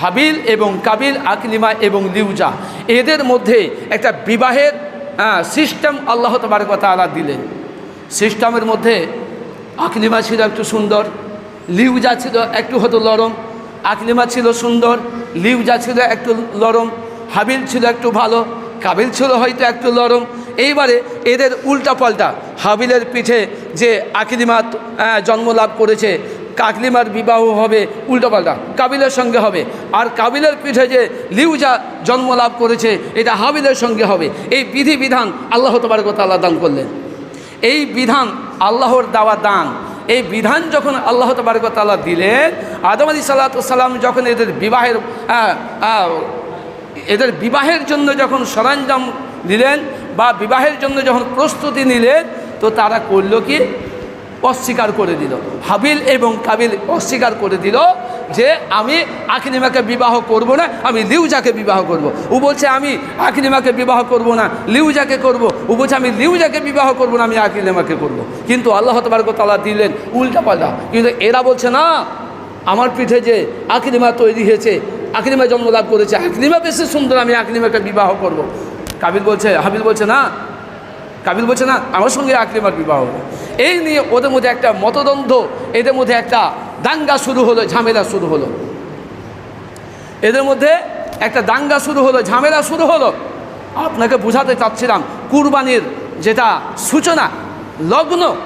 হাবিল এবং কাবিল, আকলিমা এবং লিউজা। এদের মধ্যে একটা বিবাহের সিস্টেম আল্লাহ তালা দিলেন। সিস্টেমের মধ্যে আকলিমা ছিল একটু সুন্দর, লিউজা ছিল একটু হতো লরম আকলিমা ছিল সুন্দর, লিউজা ছিল একটু লরম হাবিল ছিল একটু ভালো, কাবিল ছিল হয়তো একটু লরম এইবারে এদের উল্টা পাল্টা হাবিলের পিঠে যে আকলিমা জন্ম লাভ করেছে কাকলিমার বিবাহ হবে উল্টোপাল্টা কাবিলের সঙ্গে হবে। আর কাবিলের পিঠে যে লিউজা জন্ম লাভ করেছে, এটা হাবিলের সঙ্গে হবে। এই বিধি বিধান আল্লাহ তবরকতাল্লাহ দান করলেন। এই বিধান আল্লাহর দেওয়া দান। এই বিধান যখন আল্লাহ তবরকতাল্লাহ দিলেন, আদম আলী সাল্লাতাম যখন এদের বিবাহের এদের বিবাহের জন্য যখন সরঞ্জাম নিলেন বা বিবাহের জন্য যখন প্রস্তুতি নিলেন, তো তারা করল কি? অস্বীকার করে দিল হাবিল এবং কাবিল অস্বীকার করে দিল যে আমি আকিনিমাকে বিবাহ করব না, আমি লিউজাকে বিবাহ করব। ও বলছে, আমি আকিনিমাকে বিবাহ করব না, লিউজাকে করব। ও বলছে, আমি লিউজাকে বিবাহ করব না, আমি আকিনিমাকে করব। কিন্তু আল্লাহ তালা দিলেন উল্টা পাল্টা কিন্তু এরা বলছে, না, আমার পিঠে যে আকলিমা তৈরি হয়েছে আকলিমা জন্মলাভ করেছে আকলিমা বেশি সুন্দর, আমি আকলিমাকে বিবাহ করব। কাবিল বলছে, হাবিল বলছে, না কাবিল বলছে, না, আমার সঙ্গে আকলিমার বিবাহ হবে এই নিয়ে ওদের মধ্যে একটা মতদ্বন্দ্ব, এদের মধ্যে একটা দাঙ্গা শুরু হলো, ঝামেলা শুরু হলো। এদের মধ্যে একটা দাঙ্গা শুরু হলো, ঝামেলা শুরু হলো। আপনাকে বোঝাতে চাচ্ছিলাম, কুরবানির যেটা সূচনা, লগ্ন,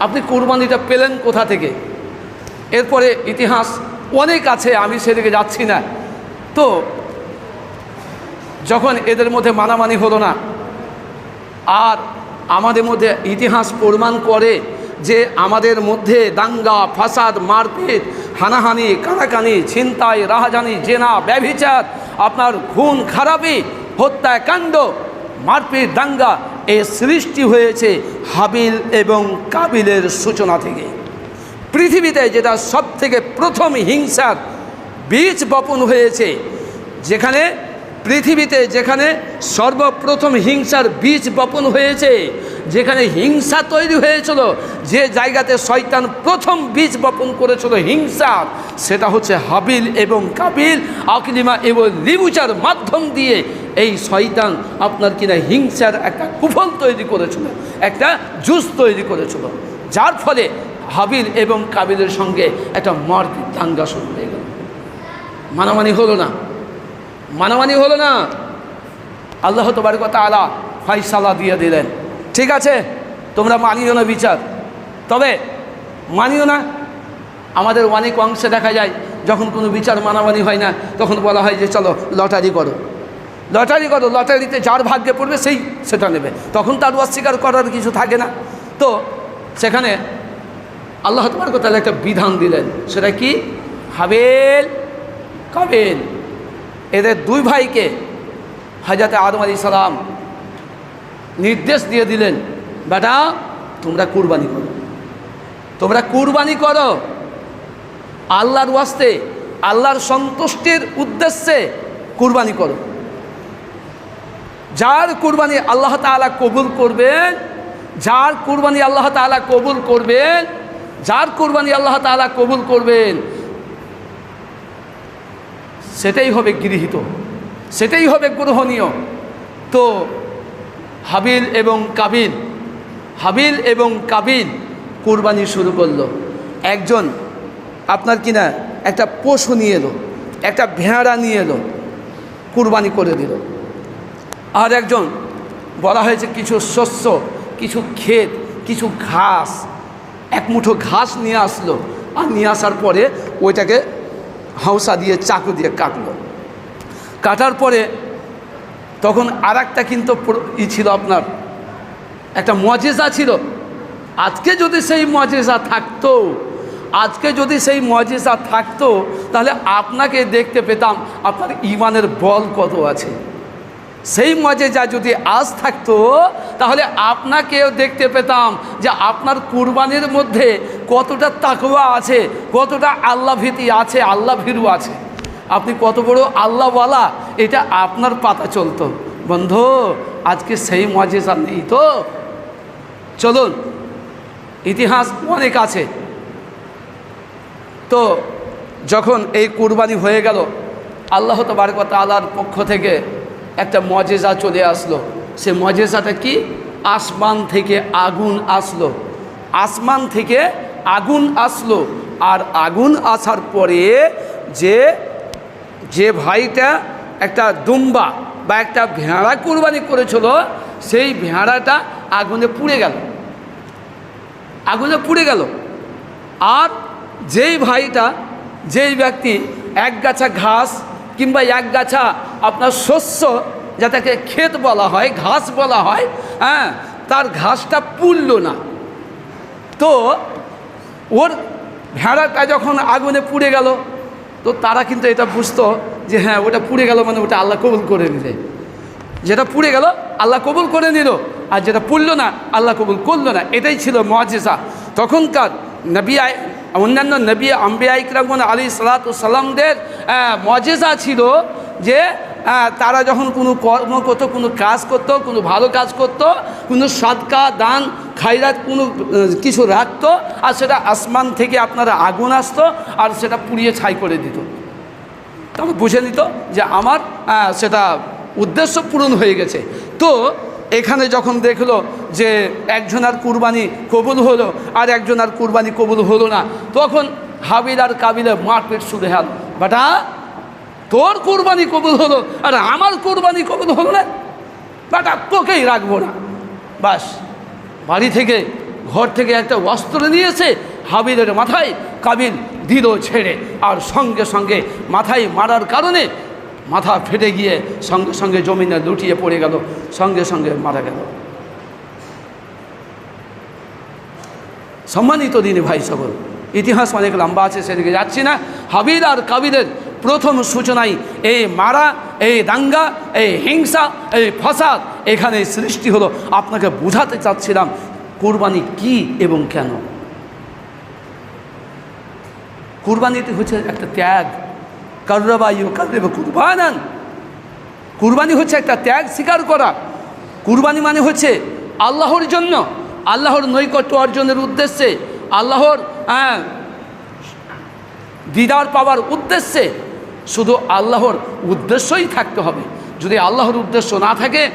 আপনি কুরবানিটা পেলেন কোথা থেকে? এরপরে ইতিহাস অনেক আছে, আমি সেদিকে যাচ্ছি না। তো, যখন এদের মধ্যে মানামানি হলো না, আর আমাদের মধ্যে ইতিহাস প্রমাণ করে যে আমাদের মধ্যে দাঙ্গা, ফাসাদ, মারপিট, হানাহানি, কানাকানি, ছিনতাই, রাহাজানি, জেনা, ব্যভিচার, আপনার খুন, খারাপি হত্যাকাণ্ড মারপিট, দাঙ্গা এ সৃষ্টি হয়েছে হাবিল এবং কাবিলের সূচনা থেকে। পৃথিবীতে যেটা সব থেকে প্রথম হিংসার বীজ বপন হয়েছে, যেখানে পৃথিবীতে যেখানে সর্বপ্রথম হিংসার বীজ বপন হয়েছে, যেখানে হিংসা তৈরি হয়েছিল, যে জায়গাতে শয়তান প্রথম বীজ বপন করেছিল হিংসার সেটা হচ্ছে হাবিল এবং কাবিল। আকলিমা এবং লিবুচার মাধ্যম দিয়ে এই শয়তান আপনার কিনা হিংসার একটা কুফল তৈরি করেছিল, একটা জুস তৈরি করেছিল। যার ফলে হাবিল এবং কাবিলের সঙ্গে একটা মারপিট দাঙ্গা শুরু হয়ে গেল। মানামানি হলো না। মানামানি হলো না। আল্লাহ তোমার কথা আলা ফাইসালা দিয়ে দিলেন। ঠিক আছে? তোমরা মানিও না বিচার। তবে মানিও না। আমাদের অনেক অংশে দেখা যায়, যখন কোনো বিচার মানামানি হয় না, তখন বলা হয় যে, চলো, লটারি করো। লটারি করো, লটারিতে যার ভাগ্যে পড়বে, সেই সেটা নেবে। তখন তার অস্বীকার করার কিছু থাকে না। তো সেখানে আল্লাহ তোমার কথা একটা বিধান দিলেন। সেটা কি? হাবেল, কাবেল। এদের দুই ভাইকে হাজাতে আদম আলী সালাম নির্দেশ দিয়ে দিলেন, বেটা, তোমরা কুরবানি করো। তোমরা কুরবানি করো আল্লাহর ওয়াস্তে, আল্লাহর সন্তুষ্টির উদ্দেশ্যে কুরবানি করো। যার কুরবানি আল্লাহ তাআলা কবুল করবেন যার কুরবানি আল্লাহ তাআলা কবুল করবেন যার কুরবানি আল্লাহ তাআলা কবুল করবেন সেটাই হবে গৃহীত, সেটাই হবে গ্রহণীয়। তো হাবিল এবং কাবিল, হাবিল এবং কাবিল কুরবানি শুরু করল। একজন আপনার কিনা একটা পশু নিয়ে এলো, একটা ভেড়া নিয়ে এলো, কুরবানি করে দিল। আর একজন বলা হয়েছে কিছু শস্য, কিছু ক্ষেত, কিছু ঘাস, এক মুঠো ঘাস নিয়ে আসলো। আর নিয়ে আসার পরে ওইটাকে হাউসা দিয়ে, চাকু দিয়ে কাটলো। কাটার পরে তখন আর একটা কিন্তু ই ছিল আপনার, একটা মজেজা ছিল। আজকে যদি সেই মজেজা থাকতো, আজকে যদি সেই মজেজা থাকতো, তাহলে আপনাকে দেখতে পেতাম, আপনার ইমানের বল কত আছে? সেই মজেজা যদি আজ থাকতো, তাহলে আপনাকেও দেখতে পেতাম যে আপনার কুরবানির মধ্যে কতটা তাকুয়া আছে, কতটা আল্লাহ ভীতি আছে, আল্লাহ ভীরু আছে। আপনি কত বড় আল্লাহওয়ালা, এটা আপনার পাতা চলতো। বন্ধু, আজকে সেই মজেজা নেই তো? চলুন, ইতিহাস অনেক আছে। তো যখন এই কুরবানি হয়ে গেল, আল্লাহ তবারক তালার পক্ষ থেকে একটা মজেজা চলে আসলো। সে মজেজাটা কি? আসমান থেকে আগুন আসলো। আসমান থেকে আগুন আসলো। আর আগুন আসার পরে যে যে ভাইটা একটা দুম্বা বা একটা ভেড়া কুরবানি করেছিল, সেই ভেড়াটা আগুনে পুড়ে গেল। আগুনে পুড়ে গেল। আর যেই ভাইটা, যেই ব্যক্তি এক গাছা ঘাস কিংবা এক গাছা আপনার শস্য যাটাকে ক্ষেত বলা হয়, ঘাস বলা হয় হ্যাঁ তার ঘাসটা পুড়ল না। তো ওর ভেড়াটা যখন আগুনে পুড়ে গেল, তো তারা কিন্তু এটা বুঝতো যে হ্যাঁ ওটা পুড়ে গেল মানে ওটা আল্লাহ কবুল করে নিলে। যেটা পুড়ে গেল, আল্লাহ কবুল করে নিল, আর যেটা পুড়লো না, আল্লাহ কবুল করল না। এটাই ছিল মজেসা তখনকার নবী অন্যান্য নবী আম্বিয়া ইকরামন আলী সালাতামদের মজেসা ছিল যে তারা যখন কোনো কর্ম করতো কোনো কাজ করতো কোনো ভালো কাজ করতো কোনো সদকা দান খাইরাত কোনো কিছু রাখতো আর সেটা আসমান থেকে আপনারা আগুন আসতো আর সেটা পুড়িয়ে ছাই করে দিত। তবে বুঝে নিত যে আমার আহ, সেটা উদ্দেশ্য পূরণ হয়ে গেছে। তো এখানে যখন দেখল যে একজনার কুরবানি কবুল হলো আর একজনার কুরবানি কবুল হলো না তখন হাবিল আর কাবিলে মারপিট শুরু হল। বাটা তোর কুরবানি কবুল হলো আর আমার কুরবানি কবুল হলো না? বাটা, তোকেই রাখব না। বাস, বাড়ি থেকে, ঘর থেকে একটা অস্ত্র নিয়েছে হাবিলের মাথায় কাবিল দিল ছেড়ে, আর সঙ্গে সঙ্গে মাথায় মারার কারণে মাথা ফেটে গিয়ে সঙ্গে সঙ্গে জমিনে লুটিয়ে পড়ে গেল, সঙ্গে সঙ্গে মারা গেল। সম্মানিত দিনে ভাই সকল, ইতিহাস অনেক লম্বা আছে, সেদিকে যাচ্ছি না। হাবিল আর কাবিলের প্রথম সূচনায় এই মারা এই দাঙ্গা এই হিংসা এই ফসাদ এখানে সৃষ্টি হলো। আপনাকে বোঝাতে চাচ্ছিলাম কুরবানি কি এবং কেন? কুরবানিতে হচ্ছে একটা ত্যাগ। কার্রাবায়ু কার্রেব কুরবানান। কুরবানি হচ্ছে একটা ত্যাগ স্বীকার করা। কুরবানি মানে হচ্ছে আল্লাহর জন্য আল্লাহর নৈকট্য অর্জনের উদ্দেশ্যে আল্লাহর হ্যাঁ, দিদার পাওয়ার উদ্দেশ্যে শুধু আল্লাহর উদ্দেশ্যই থাকতে হবে। যদি আল্লাহর উদ্দেশ্য না থাকে